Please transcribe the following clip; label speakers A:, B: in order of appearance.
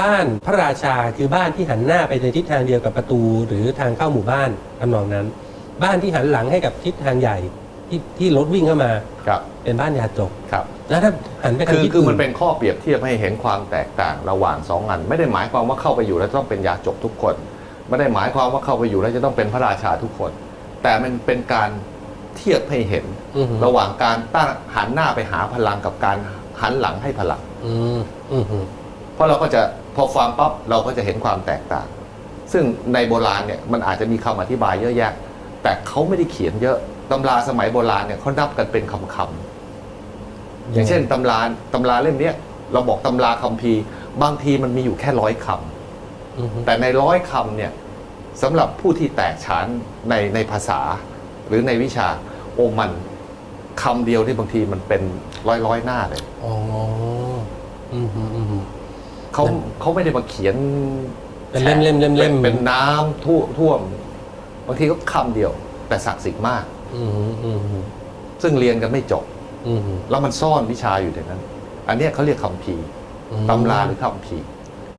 A: บ้านพระราชาคือบ้านที่หันหน้าไปในทิศทางเดียวกับประตู หรือทางเข้าหมู่บ้านทำนองนั้น บ้านที่หันหลังให้กับทิศทางใหญ่ที่ที่รถวิ่งเข้ามา
B: ครับ
A: เป็นบ้านยาจก
B: ครับ
A: แล้วถ้าหันไปทา
B: คื
A: ง
B: อ
A: ทิศ
B: คือ
A: อื่
B: มัน
A: น
B: เป็นข้อเปรียบเทียบให้เห็นความแตกต่างระหว่างสองอัน ไม่ได้หมายความว่าเข้าไปอยู่แล้วต้องเป็นยาจกทุกคน ไม่ได้หมายความว่าเข้าไปอยู่แล้วจะต้องเป็นพระราชาทุกคน แต่มันเป็นการเทียบให้เห็น
A: อือหือ
B: ระหว่างการตั้งหันหน้าไปหาพลังกับการหันหลังให้พลัง
A: อืมอืมอืม
B: เพราะเราก็จะ พอฟังปั๊บเราก็จะเห็นความแตกต่าง ซึ่งในโบราณเนี่ยมันอาจจะมีคำอธิบายเยอะแยะ แต่เขาไม่ได้เขียนเยอะตำราสมัยโบราณเนี่ยเขานับกันเป็นคำคำๆอย่างเช่นตำราตำราเล่มเนี้ยเราบอกตำราคัมภีร์บางทีมันมีอยู่แค่ร้อยคำ
A: อือหือ
B: แต่ในร้อยคำเนี่ยสำหรับผู้ที่แตกฉานในในภาษา หรือในวิชาโอมันคำเดียวที่บางทีมันเป็นร้อยร้อยๆหน้าเลย
A: อ๋ออืมอืมอืม
B: เขาเขาไม่ได้มาเขียน
A: เป็นเล่มเล่มเล่มเล่ม
B: เป็นเป็นน้ำท่วท่วม บางทีก็คำเดียว แต่ศักดิ์สิทธิ์มาก
A: อืมอืมอืม
B: ซึ่งเรียนกันไม่จบ
A: อืม
B: แล้วมันซ่อนวิชาอยู่ในนั้น อันเนี้ยเขาเรียกคัมภีร์
A: อืม
B: ตำราหรือคัมภีร์